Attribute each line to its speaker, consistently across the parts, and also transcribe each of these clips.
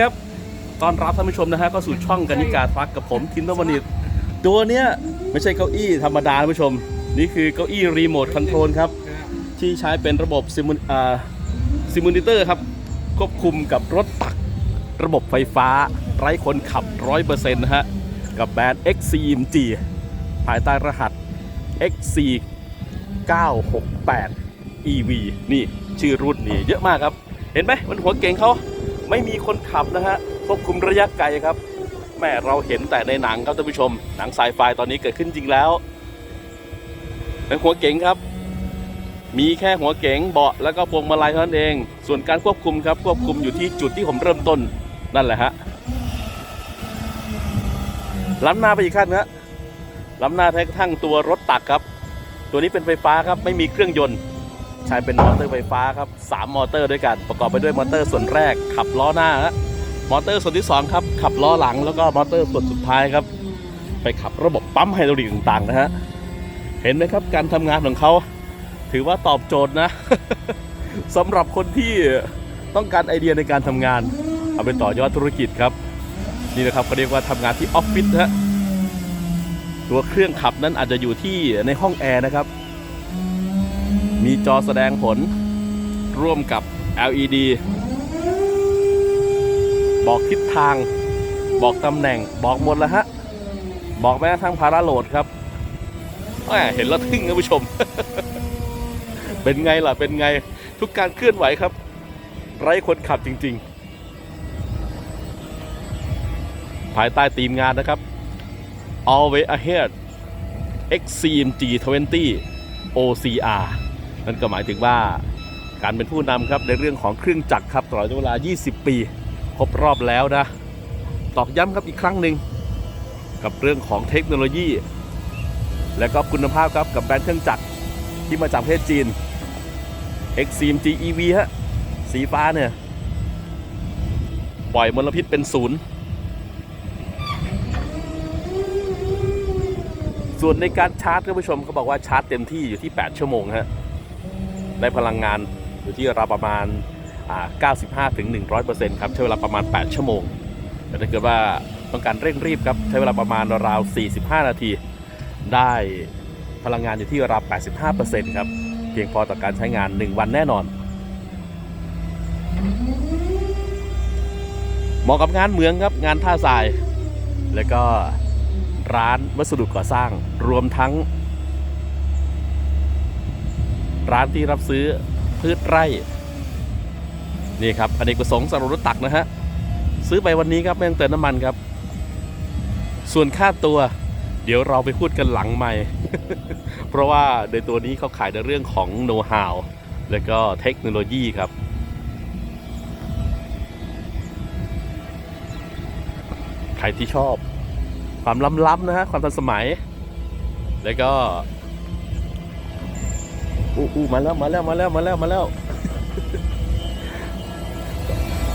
Speaker 1: ครับตอนรับท่านผู้ชมนะฮะก็สู่ช่องกนิการฟักกับผมทินตวนิตตัวเนี้ยไม่ใช่เก้าอี้ธรรมดาท่านผู้ชม นี่คือเก้าอี้รีโมทคอนโทรลครับ ที่ใช้เป็นระบบซิมูอ่าซิมูลิเตอร์ครับ ควบคุมกับรถตัก ระบบไฟฟ้า ไร้คนขับ 100%นะฮะ กับแบรนด์ XCMG ภายใต้รหัส XC 968 EV นี่ชื่อรุ่นนี่เยอะมากครับ เห็นไหมมันหัวเก่งเขา ไม่มีคนขับนะฮะควบคุมระยะไกลครับแม่เราเห็นแต่ในหนังครับท่านผู้ชม หนังไซไฟตอนนี้เกิดขึ้นจริงแล้วเป็นหัวเก๋งครับ มีแค่หัวเก๋งเบาะแล้วก็พวงมาลัยเท่านั้นเอง ส่วนการควบคุมครับควบคุมอยู่ที่จุดที่ผมเริ่มต้นนั่นแหละฮะล้ำหน้าไปอีกขั้นนะล้ำหน้าแท้กระทั่งตัวรถตักครับ ตัวนี้เป็นไฟฟ้าครับไม่มีเครื่องยนต์ ใช้เป็นมอเตอร์ไฟฟ้าครับสามมอเตอร์ด้วยกัน ประกอบไปด้วยมอเตอร์ส่วนแรก ขับล้อหน้าฮะมอเตอร์ส่วนที่สองครับ ขับล้อหลังแล้วก็มอเตอร์ส่วนสุดท้ายครับ ไปขับระบบปั๊มไฮดรอลิกต่างๆนะฮะเห็นไหมครับการทำงานของเขาถือว่าตอบโจทย์นะสำหรับคนที่ต้องการไอเดียในการทำงาน เอาไปต่อยอดธุรกิจครับ นี่นะครับเขาเรียกว่าทำงานที่ออฟฟิศฮะตัวเครื่องขับนั้นอาจจะอยู่ที่ในห้องแอร์นะครับ มีจอแสดงผลร่วมกับ LED บอกทิศทาง บอกตำแหน่งบอกหมดแล้วฮะ บอกแม้กระทั่งพาราโหลดครับเห็นแล้วทึ่งนะผู้ชม เป็นไงล่ะ เป็นไงทุกการเคลื่อนไหวครับ ไร้คนขับจริง ๆ ภายใต้ทีมงานนะครับ Always Ahead XCMG 20 OCR นั่นก็หมายถึงว่าการเป็นผู้นำครับในเรื่องของเครื่องจักรครับตลอดเวลา 20 ปีครบรอบแล้วนะตอกย้ำครับอีกครั้งหนึ่งกับเรื่องของเทคโนโลยี และก็คุณภาพครับกับแบรนด์เครื่องจักรที่มาจากประเทศจีน XCMG EV ฮะสีฟ้าเนี่ย ปล่อยมลพิษเป็นศูนย์ ส่วนในการชาร์จท่านผู้ชมเขาบอกว่าชาร์จเต็มที่อยู่ที่ 8 ชั่วโมงฮะ ได้พลังงานอยู่ที่ราวประมาณ 95ถึง100%ครับใช้เวลาประมาณ 8 ชั่วโมง แต่ถ้าเกิดว่าต้องการเร่งรีบครับ ใช้เวลาประมาณราว 45 นาที ได้พลังงานอยู่ที่ราว 85%ครับ เพียงพอต่อการใช้งาน 1 วันแน่นอนเหมาะกับงานเมืองครับงานท่าทราย แล้วก็ร้านวัสดุก่อสร้างรวมทั้ง ร้านที่รับซื้อพืชไร่ นี่ครับอเนกประสงค์สำหรับรถตักนะฮะ ซื้อไปวันนี้ครับไม่ต้องเติมน้ำมันครับ ส่วนค่าตัว เดี๋ยวเราไปพูดกันหลังใหม่ เพราะว่าในตัวนี้เขาขายในเรื่องของโน้ตฮาวและก็เทคโนโลยีครับใครที่ชอบ ความล้ำๆนะฮะความทันสมัย แล้วก็ อู้อู้มาแล้วมาแล้วมาแล้วมาแล้วมาแล้ว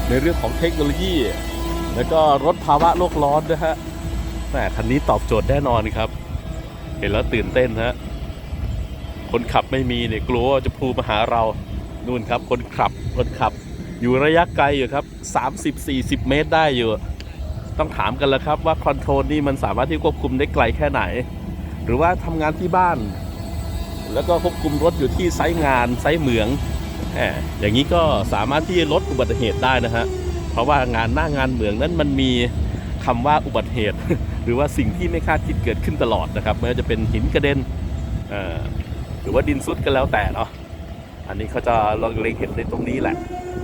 Speaker 1: ในเรื่องของเทคโนโลยี แล้วก็ลดภาวะโลกร้อนนะฮะแหมคันนี้ตอบโจทย์แน่นอนครับ เห็นแล้วตื่นเต้นฮะคนขับไม่มีเนี่ยกลัวว่าจะพูมาหาเรานู่นครับ คนขับคนขับ อยู่ระยะไกลอยู่ครับ30-40 เมตรได้อยู่ ต้องถามกันแล้วครับว่าคอนโทรลนี่มันสามารถที่ควบคุมได้ไกลแค่ไหน หรือว่าทำงานที่บ้าน แล้วก็ควบคุมรถอยู่ที่ไซต์งานไซต์เหมืองแหมอย่างนี้ก็สามารถที่จะลดอุบัติเหตุได้นะฮะเพราะว่างานหน้างานเหมืองนั้นมันมีคำว่าอุบัติเหตุ หรือว่าสิ่งที่ไม่คาดคิดเกิดขึ้นตลอดนะครับไม่ว่าจะเป็นหินกระเด็นหรือว่าดินซุดก็แล้วแต่เนาะอันนี้เขาจะลองเล็งเห็นในตรงนี้แหละ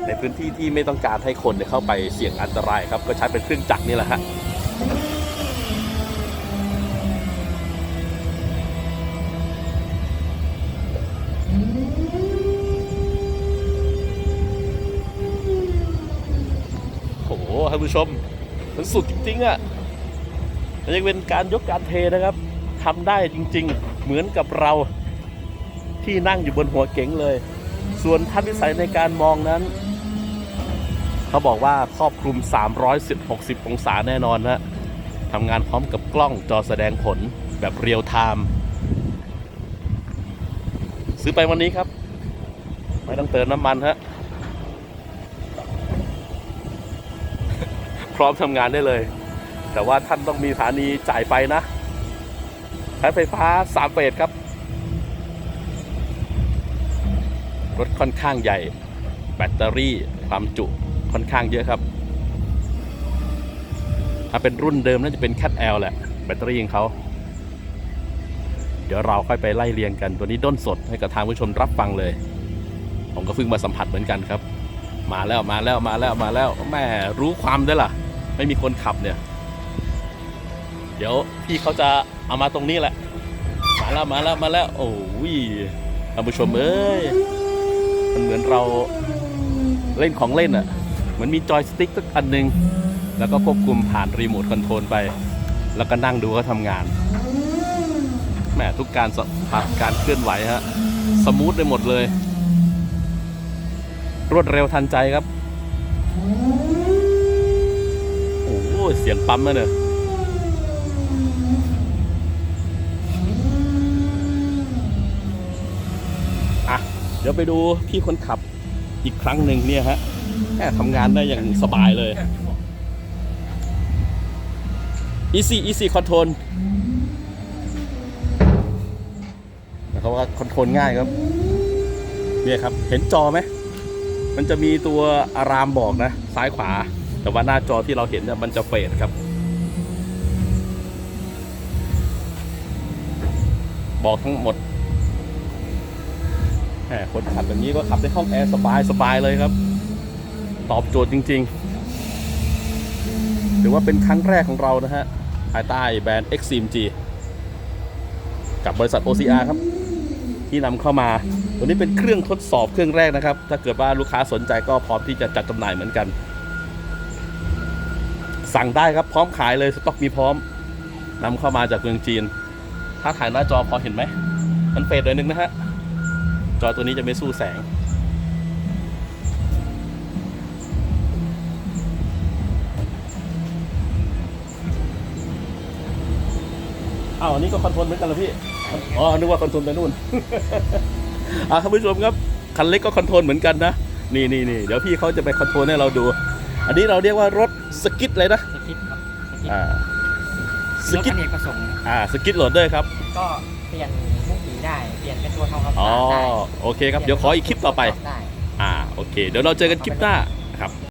Speaker 1: ในพื้นที่ที่ไม่ต้องการให้คนเนี่ยเข้าไปเสี่ยงอันตรายครับก็ใช้เป็นเครื่องจักรนี่แหละฮะ ท่านผู้ชม มันสุดจริงๆอะ่ะมันยังเป็นการยกการเทนะครับทำได้จริง ๆ เหมือนกับเราที่นั่งอยู่บนหัวเก๋งเลย ส่วนท่านวิสัยในการมองนั้น เขาบอกว่าครอบคลุม 360 องศาแน่นอนนะทำงานพร้อมกับกล้องจอแสดงผลแบบเรียลไทม์ซื้อไปวันนี้ครับ ไม่ต้องเติมน้ำมันฮะ พร้อมทำงานได้เลย แต่ว่าท่านต้องมีสถานีจ่ายไฟนะ ใช้ไฟฟ้าสามเฟสครับ รถค่อนข้างใหญ่ แบตเตอรี่ความจุค่อนข้างเยอะครับ ถ้าเป็นรุ่นเดิมน่าจะเป็น Cat L แหละ แบตเตอรี่ของเขา เดี๋ยวเราค่อยไปไล่เรียงกัน ตัวนี้ด้นสดให้กับทางผู้ชมรับฟังเลย ผมก็เพิ่งมาสัมผัสเหมือนกันครับ มาแล้วมาแล้วมาแล้วมาแล้วแม่รู้ความได้วยล่ะ ไม่มีคนขับเนี่ย เดี๋ยวพี่เขาจะเอามาตรงนี้แหละ มาแล้วมาแล้วมาแล้ว โอ้ยท่านผู้ชมเอ้ยมันเหมือนเราเล่นของเล่นอะ่ะเหมือนมีจอยสติ๊กสักอันหนึ่งแล้วก็ควบคุมผ่านรีโมทคอนโทรลไป แล้วก็นั่งดูเขาทำงานแหมทุกการสภาพการเคลื่อนไหวฮะสมูทไปหมดเลย รวดเร็วทันใจครับ อ้เสียงปั๊มอะเนี่ยอะเดี๋ยวไปดูพี่คนขับอีกครั้งหนึ่งเนี่ยฮะแค่ทำงานได้อย่างสบายเลย easy easy control นะครับว่าคอนโทรลง่ายครับ เนี่ยครับ เห็นจอไหม มันจะมีตัวอารามบอกนะ ซ้ายขวา แต่ว่าหน้าจอที่เราเห็นเนี่ยมันจะเฟดครับ บอกทั้งหมดแหมคนขับแบบนี้ก็ขับในห้องแอร์สบายสบายเลยครับ ตอบโจทย์จริงๆ ถือว่าเป็นครั้งแรกของเรานะฮะ ภายใต้แบรนด์ XCMG กับบริษัท OCR ครับ ที่นำเข้ามา ตัวนี้เป็นเครื่องทดสอบเครื่องแรกนะครับ ถ้าเกิดว่าลูกค้าสนใจก็พร้อมที่จะจัดจำหน่ายเหมือนกัน สั่งได้ครับพร้อมขายเลยสต็อกมีพร้อมนำเข้ามาจากเมืองจีน ถ้าถ่ายหน้าจอพอเห็นไหม มันเฟดเลยนึงนะฮะ จอตัวนี้จะไม่สู้แสง อ้าวอันนี้ก็คอนโทรลเหมือนกันเหรอพี่ อ๋อ นึกว่าคอนโทรลไปนู่น อ่าท่านผู้ชมครับ คันเล็กก็คอนโทรลเหมือนกันนะ นี่นี่นี่เดี๋ยวพี่เขาจะไปคอนโทรลให้เราดู อันนี้เราเรียกว่ารถสกิทเลยนะ
Speaker 2: สกิปครับสกิป
Speaker 1: อ่าส
Speaker 2: รถ
Speaker 1: กิ
Speaker 2: อ
Speaker 1: ท
Speaker 2: เนกประสงค์
Speaker 1: อ่าสกิทโหลดเดอร์ครับ
Speaker 2: ก็เปลี่ยนมุกผีได้ เปลี่ยนเป็นตัวทองคำ
Speaker 1: อ๋อ
Speaker 2: ได้
Speaker 1: โอเคครับเดี๋ยวขออีกคลิปต่อไป
Speaker 2: ได้
Speaker 1: อ่าโอเค เดี๋ยวเราเจอกันคลิปหน้าครับ